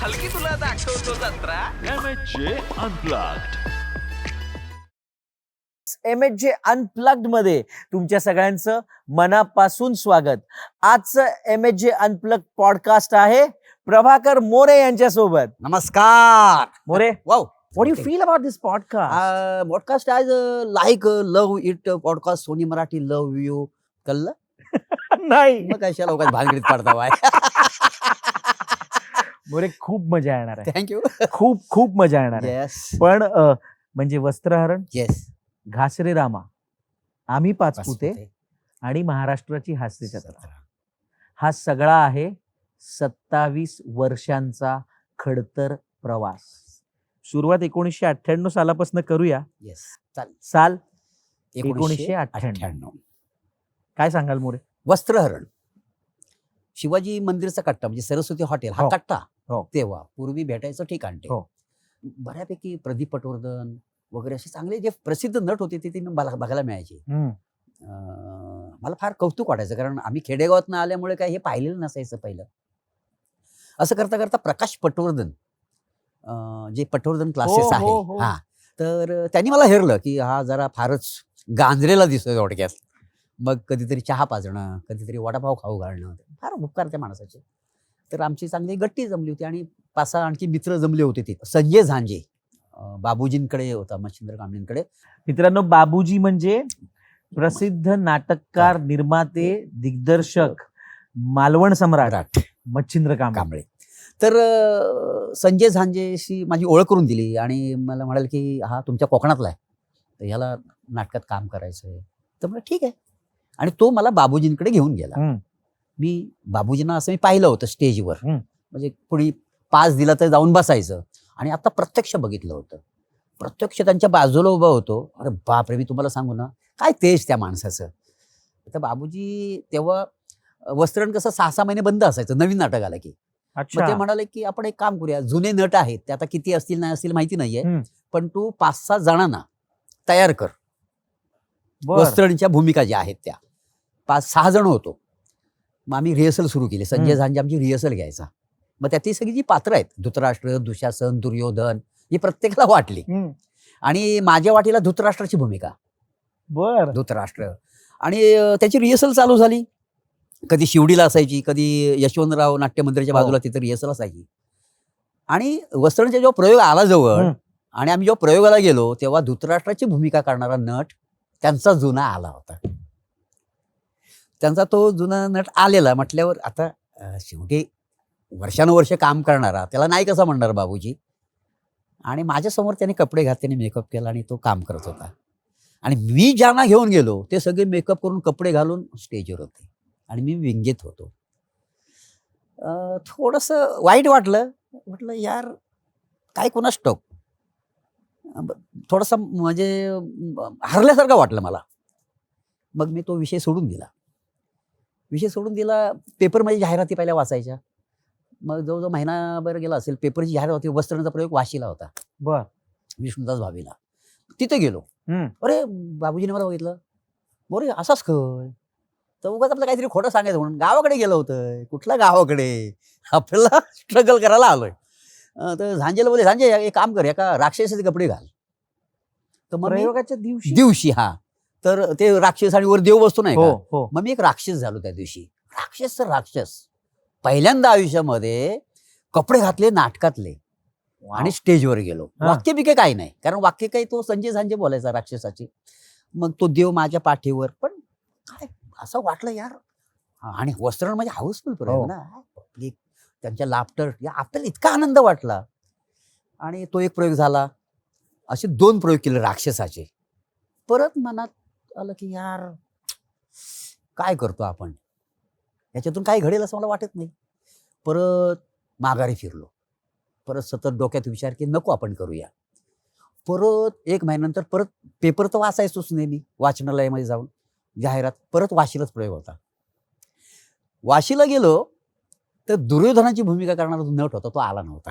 की तुला दाखवतो जत्रा. MHJ Unplugged. एम एच जे अनप्लग्डमध्ये तुमच्या सगळ्यांचं मनापासून स्वागत. आजचं M H J unplug podcast आहे प्रभाकर मोरे यांच्यासोबत. नमस्कार. More wow what you feel about this podcast podcast as like love it podcast Sony Marathi love you कळलं? नाही. मग कशा लोकांत भानगडीत पडता बाय? मोरे खूप मजा येणार आहे. थँक्यू खूप खूप मजा येणार आहे. येस पण अ, म्हणजे वस्त्रहरण येस घासरे रामा आम्ही पाचपुते आणि महाराष्ट्राची हास्य जत्रा. हा सगळा आहे सत्तावीस वर्षांचा खडतर प्रवास. सुरुवात एकोणीसशे अठ्ठ्याण्णव सालापासून करूया. येस चालेल. साल एकोणीसशे. अठ्ठ्याण्णव. काय सांगाल मोरे? वस्त्रहरण. शिवाजी मंदिरचा कट्टा म्हणजे सरस्वती हॉटेल हा हो. कट्टा हो. तेव्हा पूर्वी भेटायचं ठिकाण ते हो. बऱ्यापैकी प्रदीप पटवर्धन वगैरे असे चांगले जे प्रसिद्ध नट होते ते ते मला बघायला मिळायचे अं, मला फार कौतुक वाटायचं कारण आम्ही खेडेगावात आल्यामुळे काय हे पाहिलेलं नसायचं पहिलं असं करता करता प्रकाश पटवर्धन अं, जे पटवर्धन क्लासेस हो, आहे हो. हा तर त्यांनी मला हेरलं की हा जरा फारच गांजलेला दिसतोय थोडक्यात मग कधीतरी चहा पाजणं कधीतरी वडापाव खाऊ घालणं फार उपकार त्या माणसाचे. तर आमची चांगली गट्टी जमली होती आणि पाच सहा आणखी मित्र जमले होते ते संजय झांजे बाबूजींकडे होता मच्छिंद्र कांबळेंकडे. मित्रांनो बाबूजी म्हणजे प्रसिद्ध नाटककार निर्माते दिग्दर्शक मालवण सम्राट मच्छिंद्र कांबळे. कांबळे. तर संजय झांजेशी माझी ओळख करून दिली आणि मला म्हणाले की हा तुमच्या कोकणातला आहे. तर ह्याला नाटकात काम करायचं आहे तर म्हटलं ठीक आहे. आणि तो मला बाबूजींकडे घेऊन गेला. मी बाबूजींना असं मी पाहिलं होतं स्टेजवर. म्हणजे कोणी पास दिला तर जाऊन बसायचं. आणि आता प्रत्यक्ष बघितलं होतं. प्रत्यक्ष त्यांच्या बाजूला उभा होतो. अरे बापरे मी तुम्हाला सांगू ना काय तेज त्या माणसाचं. तर बाबूजी तेव्हा वस्त्रण कसं सहा सहा महिने बंद असायचं नवीन नाटक आलं की. मग ते म्हणाले की आपण एक काम करूया जुने नट आहेत ते आता किती असतील नाही असतील माहिती नाहीये. पण तू पाच सहा जणांना तयार कर. वस्त्रणच्या भूमिका ज्या आहेत त्या. पाच सहा जण होतो. मग आम्ही रिहर्सल सुरू केली. संजय. झांजे आमची रिहर्सल घ्यायचा. मग त्यातली सगळी जी पात्र आहेत धृतराष्ट्र दुशासन दुर्योधन ही प्रत्येकाला वाटली. आणि माझ्या वाटीला धृतराष्ट्राची भूमिका. बर. धृतराष्ट्र. आणि त्याची रिहर्सल चालू झाली. कधी शिवडीला असायची कधी यशवंतराव नाट्य मंदिराच्या हो. बाजूला तिथे रिहर्सल असायची. आणि वस्त्रणचा जेव्हा प्रयोग आला जवळ. आणि आम्ही जेव्हा प्रयोगाला गेलो तेव्हा धृतराष्ट्राची भूमिका करणारा नट त्यांचा जुना आला होता. त्यांचा तो जुना नट आलेला म्हटल्यावर आता अं, शेवटी वर्षानुवर्ष काम करणारा त्याला नाही कसं म्हणणार बाबूजी? आणि माझ्यासमोर त्याने कपडे घातले मेकअप केला आणि तो काम करत होता. आणि मी ज्यांना घेऊन गेलो ते सगळे मेकअप करून कपडे घालून स्टेजवर होते. आणि मी विंगेत होतो. अं, थोडंसं वाईट वाटलं. म्हटलं यार काय कोणास टोक थोडंसं म्हणजे अं, हरल्यासारखं वाटलं मला. मग मी तो विषय सोडून दिला. विषय सोडून दिला पेपरमध्ये जाहिराती पहिल्या वाचायच्या. मग जवळजवळ महिनाभर गेला असेल पेपरची जाहिरात होती वस्त्रांचा प्रयोग वाशीला होता. बर. विष्णुदास भावीला तिथे गेलो. अरे बाबूजीने मला बघितलं. बोरे असाच खय तर उगाच आपलं काहीतरी खोटं सांगायचं म्हणून गावाकडे गेलं होतं. कुठल्या गावाकडे? आपल्याला स्ट्रगल करायला आलोय. तर झांजेला बोले झांजे एक काम कर एका राक्षसाचे कपडे घाल. तर मग दिवशी? दिवशी हा. तर ते राक्षस आणि वर देव बसतो नाही हो का? हो मग मी एक राक्षस झालो त्या दिवशी. राक्षस तर राक्षस. पहिल्यांदा आयुष्यामध्ये कपडे घातले नाटकातले. आणि स्टेजवर गेलो. हा. वाक्य बिके काही नाही. कारण वाक्य काही तो संजय झांजे बोलायचा राक्षसाची. मग तो देव माझ्या पाठीवर. पण काय असं वाटलं यार. आणि वस्त्रण म्हणजे हाऊसफुल हो. प्रयोग ना. पब्लिक त्यांच्या लाफ्टर या आपल्याला इतका आनंद वाटला. आणि तो एक प्रयोग झाला. असे दोन प्रयोग केले राक्षसाचे. परत मनात आलं की यार काय करतो आपण? याच्यातून काय घडेल असं मला वाटत नाही. परत माघारी फिरलो. परत सतत डोक्यात विचार की नको आपण करूया. परत एक महिन्यानंतर परत पेपर तर वाचायचोच नेहमी वाचनालयामध्ये जाऊन जाहिरात. परत वाशीलाच प्रयोग होता. वाशीला गेलो तर दुर्योधनाची भूमिका करणारा जो नट होता तो आला नव्हता.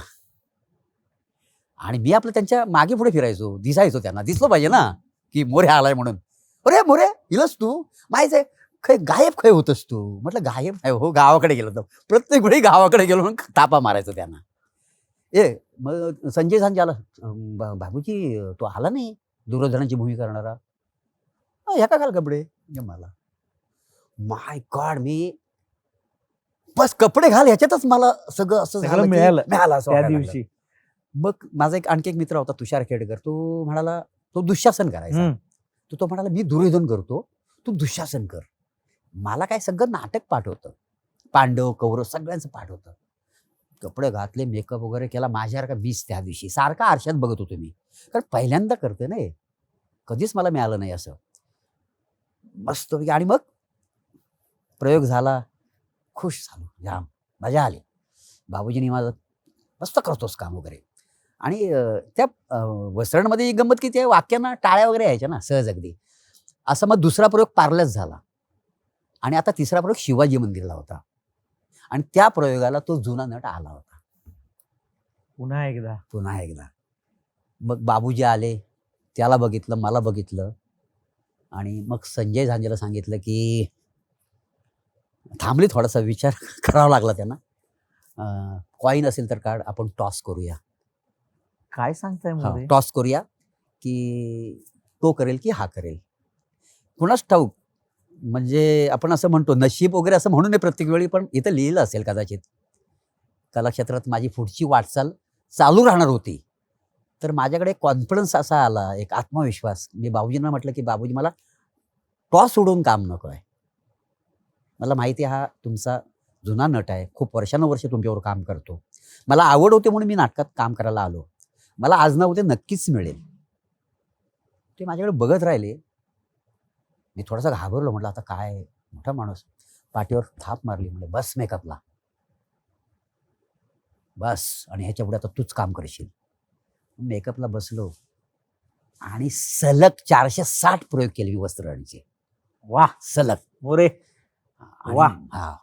आणि मी आपलं त्यांच्या मागे पुढे फिरायचो दिसायचो त्यांना. दिसलं पाहिजे ना की मोरे आलाय म्हणून. अरे मोरे इलस तू? माहिती आहे खय गायब खय होतस तू? म्हटलं गायब आहे हो गावाकडे गेलो तर प्रत्येक वेळी गावाकडे गेलो म्हणून तापा मारायचो त्यांना. ए मग संजय झांजे आला. बाबूजी तो आला नाही दुर्योधनाची भूमिका करणारा. "अं, ह्या का घाल कपडे? मला. माय गॉड मी बस कपडे घाल ह्याच्यातच मला सगळं असं झालं मिळालं मिळालं असं त्या. दिवशी. मग माझा एक आणखी एक मित्र होता तुषार खेडकर. तो म्हणाला तो दुःशासन करायचा. तर तो म्हणाला मी दुर्योधन करतो तू दुःशासन कर. मला काय सगळं नाटक पाठवतं. पांडव कौरव सगळ्यांचं पाठवतं. कपडे घातले मेकअप वगैरे केला माझ्यासारखा वीस त्या दिवशी. सारखा आरशात बघत होतो मी. कारण पहिल्यांदा करते ना कधीच मला मिळालं नाही असं. मस्त आणि मग प्रयोग झाला. खुश झालो. जाम. मजा आली. बाबूजीने माझं मस्त करतोस काम वगैरे. आणि त्या अं, वस्त्रांमध्ये एक गंमत किती आहे वाक्यांना टाळ्या वगैरे यायच्या ना सहज अगदी. असा मग दुसरा प्रयोग पार्लच झाला. आणि आता तिसरा प्रयोग शिवाजी मंदिरला होता. आणि त्या प्रयोगाला तो जुना नट आला होता. पुन्हा एकदा. पुन्हा एकदा. मग बाबूजी आले त्याला बघितलं मला बघितलं. आणि मग संजय झांजेला सांगितलं की थांबली थोडासा विचार करावा लागला त्यांना. कॉईन असेल तर काढ आपण टॉस करूया. काय सांगताय मोरे? टॉस करूया की तो करेल की हा करेल. कुणाच ठाऊक? म्हणजे आपण असं म्हणतो नशीब वगैरे असं म्हणू नये प्रत्येक वेळी पण इथं लिहिलं असेल कदाचित. कलाक्षेत्रात माझी पुढची वाटचाल चालू राहणार होती. तर माझ्याकडे कॉन्फिडन्स असा आला एक आत्मविश्वास. मी बाबूजींना म्हटलं की बाबूजी मला टॉस सोडून काम नको आहे. मला माहिती आहे हा तुमचा जुना नट आहे. खूप वर्षानुवर्ष तुमच्यावर काम करतो. मला आवड होते म्हणून मी नाटकात काम करायला आलो. मला आज ना उद्या नक्कीच मिळेल. ते माझ्याकडे बघत राहिले. मी थोडासा घाबरलो म्हटलं आता काय? मोठा माणूस. पाठीवर थाप मारली म्हणजे बस मेकअपला. बस आणि ह्याच्या पुढे आता तूच काम करशील. मेकअपला बसलो. आणि सलग चारशे साठ प्रयोग केले मी वस्त्रराणीचे वा. सलग. मोरे वा. हा.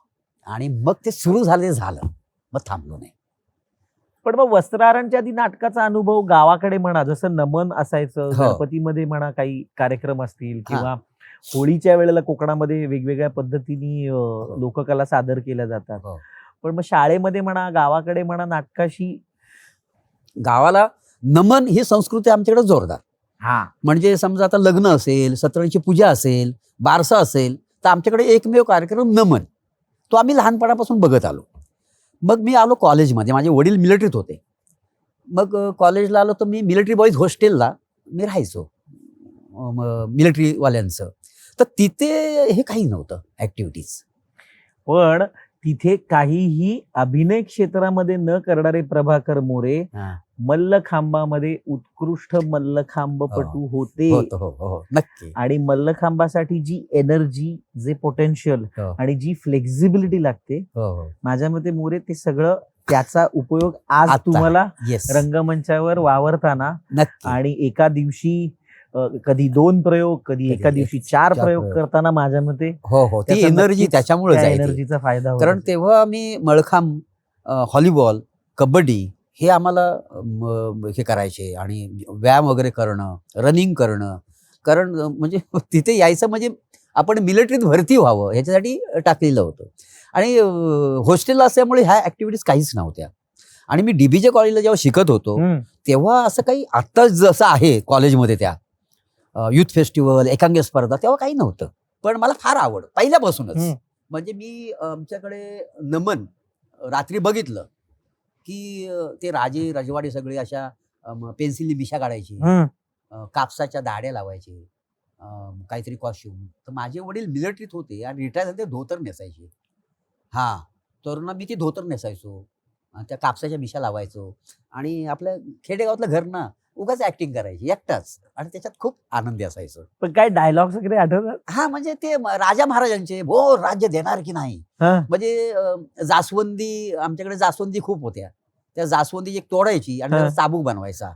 आणि मग ते सुरू झालं झालं. मग थांबलो नाही. पण मग वस्त्रारांच्या आधी नाटकाचा अनुभव गावाकडे म्हणा जसं नमन असायचं हो. गणपतीमध्ये म्हणा काही कार्यक्रम असतील किंवा होळीच्या वेळेला कोकणामध्ये वेगवेगळ्या पद्धतीने अं, लोककला सादर केल्या जातात. हो. पण मग शाळेमध्ये म्हणा गावाकडे म्हणा नाटकाशी गावाला नमन ही संस्कृती आमच्याकडे जोरदार. हा. म्हणजे समजा आता लग्न असेल सत्यनारायणची पूजा असेल बारसा असेल तर आमच्याकडे एकमेव कार्यक्रम नमन. तो आम्ही लहानपणापासून बघत आलो. मग मी आलो कॉलेजमध्ये. माझे वडील मिलिटरीत होते. मग कॉलेजला आलो तर मी मिलिटरी बॉईज हॉस्टेलला मी राहायचो. मिलिटरीवाल्यांचं तर तिथे हे काही नव्हतं ॲक्टिव्हिटीज पण तिथे काहीही अभिनय क्षेत्रामध्ये न करणारे प्रभाकर मोरे मल्लखांबामध्ये उत्कृष्ट मल्लखांबपटू होते. हो हो हो नक्की. आणि मल्लखांबासाठी जी एनर्जी जे पोटेन्शियल हो. आणि जी फ्लेक्झिबिलिटी लागते हो हो. माझ्या मते मोरे ते सगळं त्याचा उपयोग आज आता. तुम्हाला रंगमंचावर वावरताना नक्की. आणि एका दिवशी कधी दोन प्रयोग कधी एका दिवशी चार प्रयोग. करताना माझ्या मते हो हो ती एनर्जी त्याच्यामुळे एनर्जीचा फायदा. कारण तेव्हा मी मळखांब अ, व्हॉलीबॉल कबड्डी हे आम्हाला हे करायचे आणि व्यायाम वगैरे करणं रनिंग करणं कारण म्हणजे तिथे यायचं म्हणजे आपण मिलिटरीत भरती व्हावं ह्याच्यासाठी टाकलेलं होतं आणि हॉस्टेलला असल्यामुळे ह्या ॲक्टिव्हिटीज काहीच नव्हत्या आणि मी डीबीजे कॉलेजला जेव्हा शिकत होतो. तेव्हा असं काही आत्ता जसं आहे कॉलेजमध्ये त्या युथ फेस्टिवल एकांगी स्पर्धा तेव्हा काही नव्हतं. पण मला फार आवड पहिल्यापासूनच. म्हणजे मी आमच्याकडे नमन रात्री बघितलं की ते राजे रजवाडे सगळे अशा पेन्सिलनी मिशा काढायची. कापसाच्या दाड्या लावायचे. काहीतरी कॉस्ट्युम तर माझे वडील मिलिटरीत होते आणि रिटायर झाले ते धोतर नेसायचे. हा तर ना मी ती धोतर नेसायचो. त्या कापसाच्या मिशा लावायचो. आणि आपल्या खेडेगावातलं घर ना उगाच ऍक्टिंग करायची एकटाच. आणि त्याच्यात खूप आनंदी असायचो. पण काय डायलॉग्स वगैरे आठवतात? हा म्हणजे ते म- राजा महाराजांचे भो राज्य देणार की नाही? हा. म्हणजे अं, जास्वंदी आमच्याकडे जास्वंदी खूप होत्या. त्या जास्वंदी एक तोडायची आणि हा. त्याचा चाबूक बनवायचा.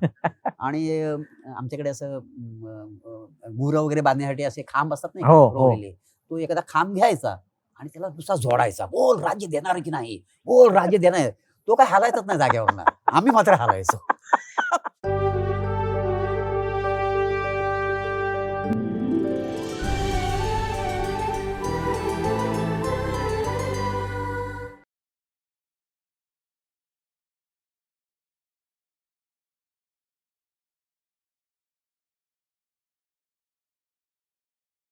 आणि अं, आमच्याकडे असं गुरं वगैरे बांधण्यासाठी असे खांब असतात नाही का, हो, हो. रोवलेले. तो एखादा खांब घ्यायचा आणि त्याला दुसरा जोडायचा बोल राज्य देणार की नाही? बोल राज्य देणार. तो काय हालायचाच नाही जागेवर आम्ही मात्र हालायचो.